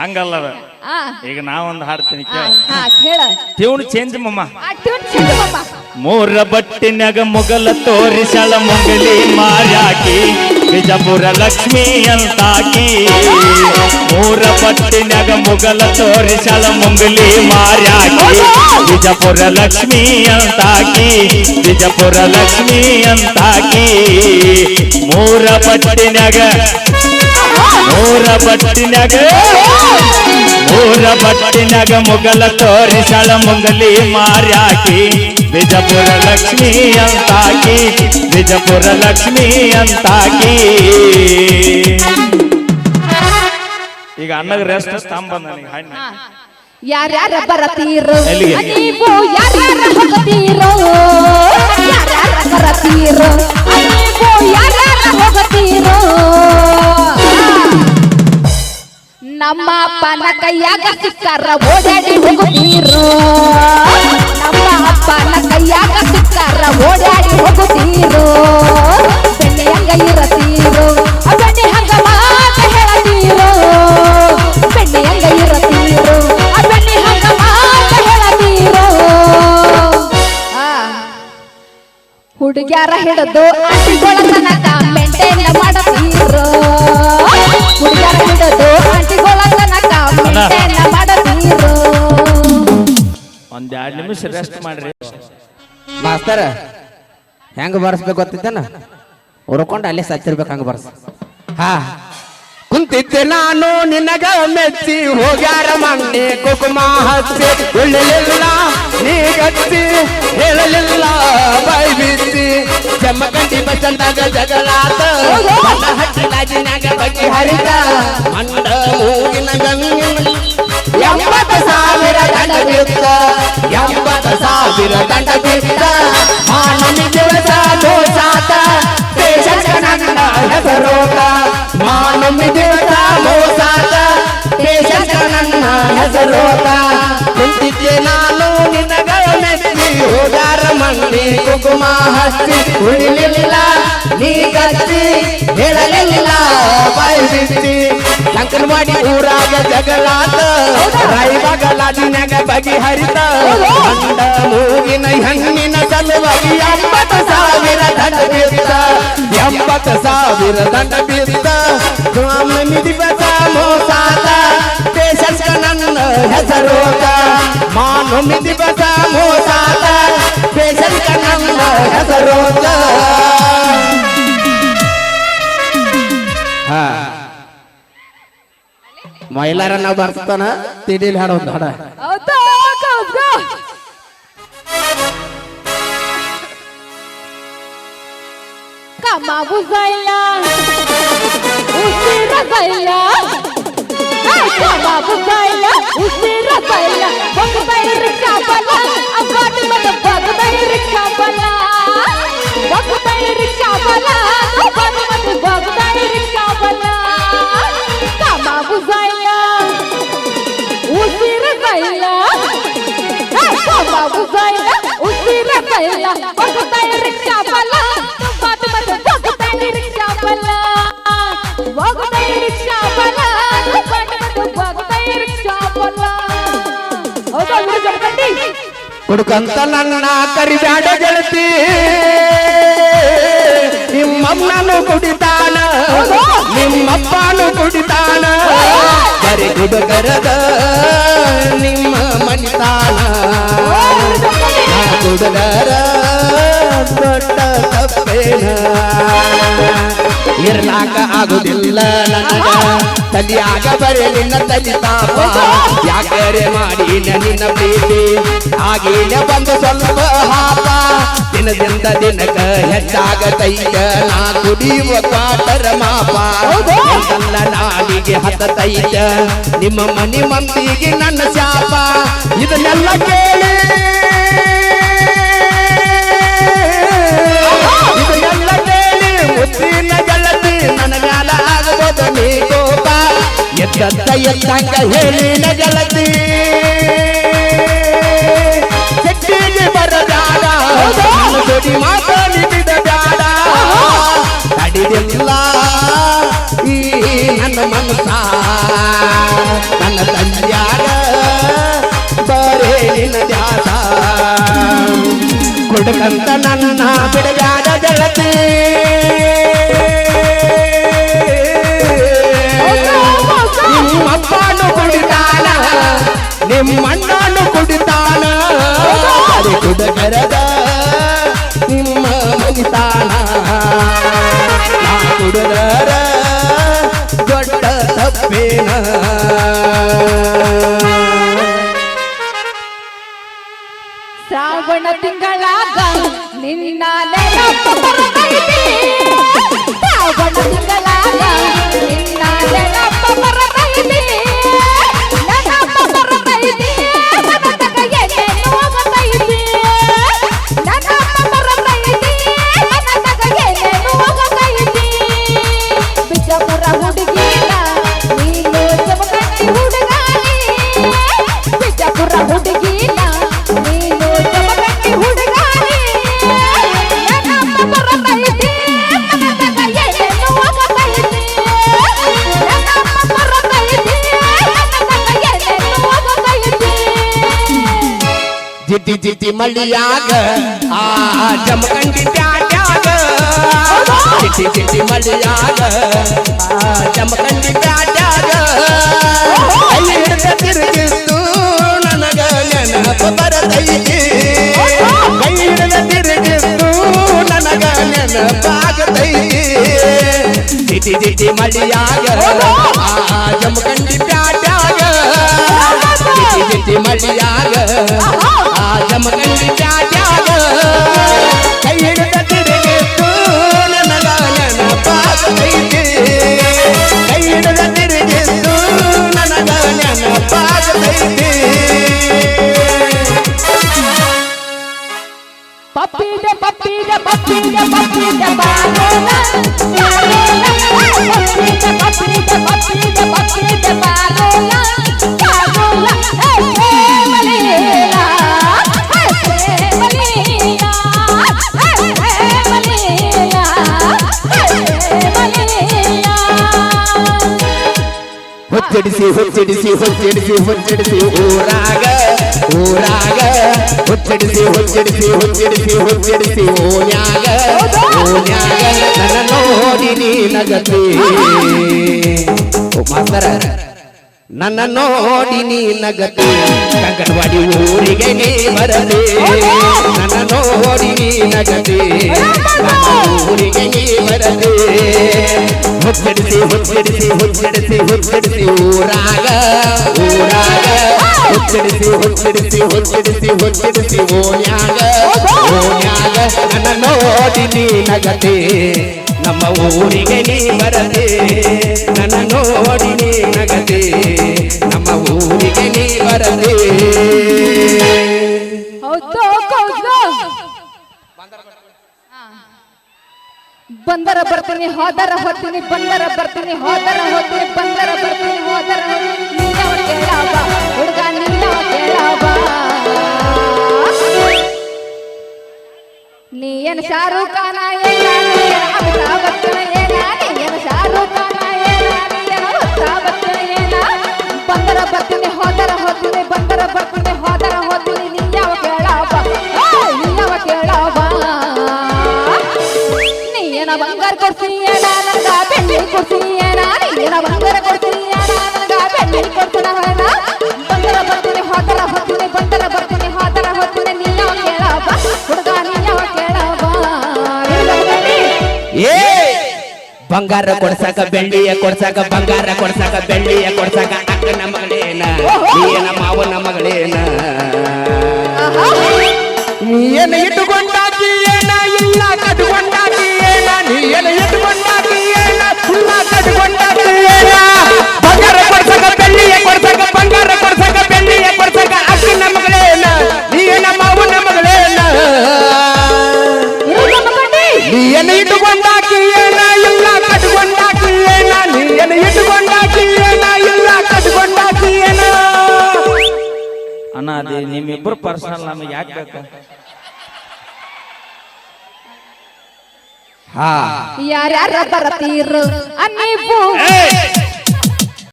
ಹಂಗಲ್ಲ ಈಗ ನಾವೊಂದು ಹಾಡ್ತೀನಿ ಟ್ಯೂನ್ ಚೇಂಜ್ ಮಮ್ಮ. ಮೂರ ಬಟ್ಟಿನಾಗ ಮೊಗಲ ತೋರಿಸಳ ಮೊಗಲಿ ಮಾರಾಕಿ ಬಿಜಾಪುರ ಲಕ್ಷ್ಮಿ ಅಂತಾಕಿ. ಮೂರ ಬಟ್ಟಿನಾಗ ಮೊಗಲ ತೋರಿಸಳ ಮೊಗಲಿ ಮಾರಾಕಿ ಬಿಜಾಪುರ ಲಕ್ಷ್ಮಿ ಅಂತಾಕಿ ಬಿಜಾಪುರ ಲಕ್ಷ್ಮಿ ಅಂತಾಕಿ. ಮೂರ ಬಟ್ಟಿನ್ಯಾಗ ಮೂರ ಬಟ್ಟಿನಾಗ ಮೂರ ಬಟ್ಟಿನಾಗ ಮುಗಲ ತೋರಿಸಳ ಮೊಗಲಿ ಮಾರ್ಯಾಕಿ ಬಿಜಪುರ ಲಕ್ಷ್ಮಿ ಅಂತಾಕಿ ಬಿಜಪುರ ಲಕ್ಷ್ಮಿ ಅಂತಾಕಿ ಈಗ ಅನ್ನಗ ರೆಸ್ಟ್ ಸ್ತಂಭ ನನಗೆ ಹಣ್ಣ. ಯಾರ್ಯಾರ ಬರತೀರೋ? ನೀವು ಯಾರ್ಯಾರ ಹೋಗತೀರೋ ಯಾರ್ಯಾರ ಬರತೀರೋ ನೀವು ಯಾರ್ಯಾರ ಹೋಗತೀರೋ ನಮ್ಮ ಅಪ್ಪನ ಕೈಯಾಗ ಸಿಕ್ಕಾರ ಓಡಾಡಿ ಹೋಗುತ್ತೀರು ನಮ್ಮ ಅಪ್ಪನ ಕೈಯಾಗ ಸಿಕ್ಕಾರ ಓಡಾಡಿ ಹೋಗುತ್ತೀರು ಬೆಣ್ಣೆ ಹಂಗ ಇರತೀರೋ. ಬೆಣ್ಣೆ ಹಂಗ ಮಾತ ಹೇಳತೀರೋ. ಬೆಣ್ಣೆ ಹಂಗ ಇರತೀರೋ. ಆ ಬೆಣ್ಣೆ ಹಂಗ ಮಾತ ಹೇಳತೀರೋ. ಆ ಹುಡುಗ್ಯಾರ ಹಿಡಿದು ಆಂಟಿಗಳ ತನಕ ಮೇಂಟೈನ್ ಮಾಡತೀರೋ ಒಂದ್ ಎರಡ್ ನಿಮಿಷ ರೆಸ್ಟ್ ಮಾಡ್ರಿ. ಮಾಸ್ತರ ಹೆಂಗ ಬರ್ಸ್ಬೇಕು ಗೊತ್ತಿದ್ದೇನ ಹುರ್ಕೊಂಡು ಅಲ್ಲೇ ಸತ್ತಿರ್ಬೇಕು ಹಂಗ ಬರ್ಸ. ಹಾ. ಕುಂತಿದ್ದೆ ನಾನು ನಿನಗ ಮೆಚ್ಚಿ ಹೋಗ್ಯಾರ ಮಣ್ಣೆ ಕುಕುಮ ಹಚ್ಚಿ ಉಳ್ಳಲಿಲ್ಲ ನೀ ಗಚ್ಚಿ ಹೇಳಲಿಲ್ಲ ಬೈ ಜಮ್ಮ ಜಮ್ಮಗಂಡಿ ಬಸಂದಾಗ ಜಗಳಾತ ಹಚ್ಚಿನಾಗ ಬಗ್ಗೆ ಹರಿತ ಹರಿದ ಮಂಡ ಮೂಗಿನ ಗಂಗಿನ ಎಂಬತ್ತು ಸಾವಿರ ಗಂಡ ಬಿತ್ತ. ಎಂಬತ್ತು ಸಾವಿರ ದಂಡ ಬಿತ್ತ ಮಾನವಿ ದಿವಸ ಮೋಸಾತ ದೇಶಕ್ಕ ನನ್ನ ಹೆಸರೋತ. ಮಾನವಿ ದಿವಸ ಮೋಸಾತ ದೇಶಕ್ಕ ನನ್ನ ಹೆಸರೋತ. ಕುಂತಿದ್ದೆ ನಾನು ನಿನಗ ಮೆಚ್ಚಿ. ಹೋಗಾರ ಮಂದಿ ಕುಕುಮ ಹಚ್ಚಿ. ಉಳಿಲಿಲ್ಲ, ನೀ ಗಚ್ಚಿ ಹೇಳಲಿಲ್ಲ, ಬಾಯಿ ಬಿಚ್ಚಿ ಮಾಡಿ ಊರಾಗ ಜಗಳಾತ. ರಾಯಬಾಗಲಾದಿನಾಗ ಬಗೆಹರಿತ. ಅಂಡ ಮೂಗಿನ ಹೆಣ್ಣಿನ ಸಲುವಾಗಿ ಎಂಬತ್ತು ಸಾವಿರ ದಂಡ ಬೀರಿದ ಎಂಬತ್ತು ಸಾವಿರ ದಂಡ ಬೀರಿದ ಸ್ವಾಮಿ ದಿವಸ ಮೋಸಾದ. ದೇಶ ನನ್ನ ಹೆಸರೋಗ ಮಾನವಿ ಮೈಲಾರ ನಾವು ಬರ್ತಾನ ತಿಡಿಲಿ ಹಾಡೋದು ಹಾಡ ಹೌದಾ ಹೌದಾ Kamabu zayla Usira zayla Ay kamabu zayla Usira zayla Bagday riksha bala Abad mata bagday riksha bala Bagday riksha Ay kamabu zayla Usira zayla Bagday riksha bala Abad mata bagday riksha bala Bagday riksha bala Abad mata bagday riksha bala ಹೌದಾ ಇವ್ರು ಜಮಖಂಡಿ ಹುಡುಕಂತ ನನ್ನ ಕರಿಬ್ಯಾಡ ಗೆಳತಿ ನಿಮ್ಮಮ್ಮನು ಕುಡಿತಾನ ನಿಮ್ಮಪ್ಪನು ಕುಡಿತಾನ ಕರಿ ಹುಡುಗರದ ನಿಮ್ಮ ಮನಿತಾನ ಆ ಹುಡುಗರ ದೊಡ್ಡ ತಪ್ಪೇನ? ಇರ್ಲಾಕ ಆಗುದಿಲ್ಲ ನನಗ. ತಲಿಯಾಗ ಬರಲಿನ ತಲಿ ತಾಪ ಯಾಕರೆ ಮಾಡಿ ನಿನ್ನ ಪ್ರೀತಿ? ಆಗಿನ ಬಂದು ಸ್ವಲ್ಪ ಹಾಪ. ದಿನದಿಂದ ದಿನಕ ಹೆಚ್ಚಾಗತೈತ. ನಾ ಕುಡಿಯುವ ಕಾಟರ ಮಾಪ. ನಾಡಿಗೆ ಹತ ಹತ್ತತೈತ ನಿಮ್ಮ ಮನಿ ಮಂದಿಗೆ ನನ್ನ ಶಾಪ. ಇದನ್ನೆಲ್ಲ ಕೇಳಿ ನಿನ್ನ ಗೆಳತಿ ನನ್ನ ಮ್ಯಾಲ ಆಗ್ಬೋದು ನೀ ಕೋಪ. ಎತ್ತಂತ ಎತ್ತಂಗ ಹೇಳಿ ನ ಗೆಳತಿ. ಸಿಟ್ಟಿಗೆ ಬರದಾಡ ಜೋಡಿ ಮಾತು ನಿಬಿದ ಈ ನನ್ನ ಮನಸ ನನ್ನ ತಂದ್ಯಾಗ ಬರೇ ನಿನ್ನ ದ್ಯಾಸ ಕೊಡಕಂತ ನನ್ನ ಬಿಡಗಾದ ಗೆಳತಿ. ನಿಮ್ಮಣ್ಣನು ಕುಡಿತಾನ. ಕುಡಗರದ ನಿಮ್ಮ ಮನಿತಾನ. ನಾ ಕುಡದರ ದೊಡ್ಡ ತಪ್ಪೇನ. ಶ್ರಾವಣ ತಿಂಗಳಾಗ ನಿನ್ನ ಜಿಟಿ ಜಿತಿ ಮಳಿಯಾಗ ಆ, ಜಮಖಂಡಿ ಪ್ಯಾಟ್ಯಾಗ. ಜಿತಿ ಜಿತಿ ಮಳಿಯಾಗ ಆ, ಜಮಖಂಡಿ ಪ್ಯಾಟ್ಯಾಗ. ಕೈ ಹಿಡ್ದ ತಿರುಗಿತ್ತು ನನಗ ನೆನಪು ಬರತೈತಿ ಕೈ ಹಿಡಿದ ತಿರುಗಿತ್ತು ನನಗ ನೆನಪಾಗತೈತಿ. ಜಿತಿ ಜಿಟಿ ಮಳಿಯಾಗ ಆ, ಜಮಖಂಡಿ ಪ್ಯಾಟ್ಯಾಗ. ಜಿತಿ ಜಿತಿ ಮಳಿಯಾಗ ಜಮಖಂಡಿ ಪ್ಯಾಟ್ಯಾಗ ಹೊಚ್ಚಿಡಿಸಿ ಹೊಚ್ಚಿಡಿಸಿ ಹೊಚ್ಚಿಡಿಸಿ ಹೊಚ್ಚಿಡಿಸಿ ಊರಾಗ ಊರಾಗ ಹೊಚ್ಚಿಡಿಸಿ ಹೊಚ್ಚಿಡಿಸಿ ಹೊಚ್ಚಿಡಿಸಿ ಹೊಚ್ಚಿಡಿಸಿ ಓನ್ಯಾಗ ಓನ್ಯಾಗ ನನ್ನ ನೋಡಿ ನೀನಗತಿ ಮಾತರ ನನ್ನ ನೋಡಿ ನೀನಗತಿ ಕಂಕಣವಾಡಿ ಊರಿಗೆ ನೀ ಬರದೆ ನನ್ನ ನೋಡಿ ನೀನಗತಿ ಊರಿಗೆ ನೀ ಬರದೆ ಹೊಚ್ಚಿಡಿಸಿ ಹೊಚ್ಚಿಡಿಸಿ ಹೊಚ್ಚಿಡಿಸಿ ಹೊಚ್ಚಿಡಿಸಿ ಊರಾಗ ಊರಾಗ. ಹೊಚ್ಚಿಡಿಸಿ ಹೊಚ್ಚಿಡಿಸಿ ಹೊಚ್ಚಿಡಿಸಿ ಹೊಚ್ಚಿಡಿಸಿ ಓನ್ಯಾಗ ಓನ್ಯಾಗ ನನ್ನ ನೋಡಿ ನೀ ನಗತೆ ನಮ್ಮ ಊರಿಗೆ ನೀ ಬರದೆ ನನ್ನ ನೋಡಿ ನೀ ನಗತೆ ನಮ್ಮ ಊರಿಗೆ ನೀ ಬರದೆ ಹೌದು ಹೌದು ಬಂದರ ಬರ್ತೀನಿ, ಹೋದರ ಹೋಗ್ತೀನಿ, ಬಂದರ ಬರ್ತೀನಿ, ಹೋದರ ಹೊತ್ತೀನಿ ಬಂದರ ಬರ್ತೀನಿ, ಹೋದರ ಹುಡುಗ ನೀ ಏನು ಶಾರುಖ್ ಖಾನ ಕೊಡ್ತೀಯೇನ ನೀ ಏನ ಬಂಗಾರ ಕೊಡ್ತೀಯೇನ ನನಗ ಬೆಳ್ಳಿ ಕೊಡ್ತೀನ ಬಂದರ ಬರ್ತೀನಿ ಹೋದರ ಹೋಗ್ತೀನಿ ಬಂದರ ಬರ್ತೀನಿ ಹೋದರ ಹೋಗ್ತೀನಿ ನೀ ಯಾವ ಕೇಳಾವ ಹುಡುಗ ನೀ ಯಾವ ಕೇಳಾವ ಏ ಬಂಗಾರ ಕೊಡ್ಸಾಕ ಬೆಳ್ಳಿಯ ಕೊಡ್ಸಾಕ ಬಂಗಾರ ಕೊಡ್ಸಾಕ ಬೆಳ್ಳಿಯ ಕೊಡ್ಸಾಕ ಅಕ್ಕನ ಮಗಳೇನ ನೀನ ಮಾವನ ಮಗಳೇನ ನೀನ ಇಟ್ಟುಕೊಂಡಾಕಿ ಅದೇ ನಿಮ್ಮಿಬ್ರು ಪರ್ಸನಲ್ ನಮಗೆ ಯಾಕೆ ಬೇಕು? ಹಾ. ಯಾರ್ಯಾರ ಬರತೀರು? ಏಯ್!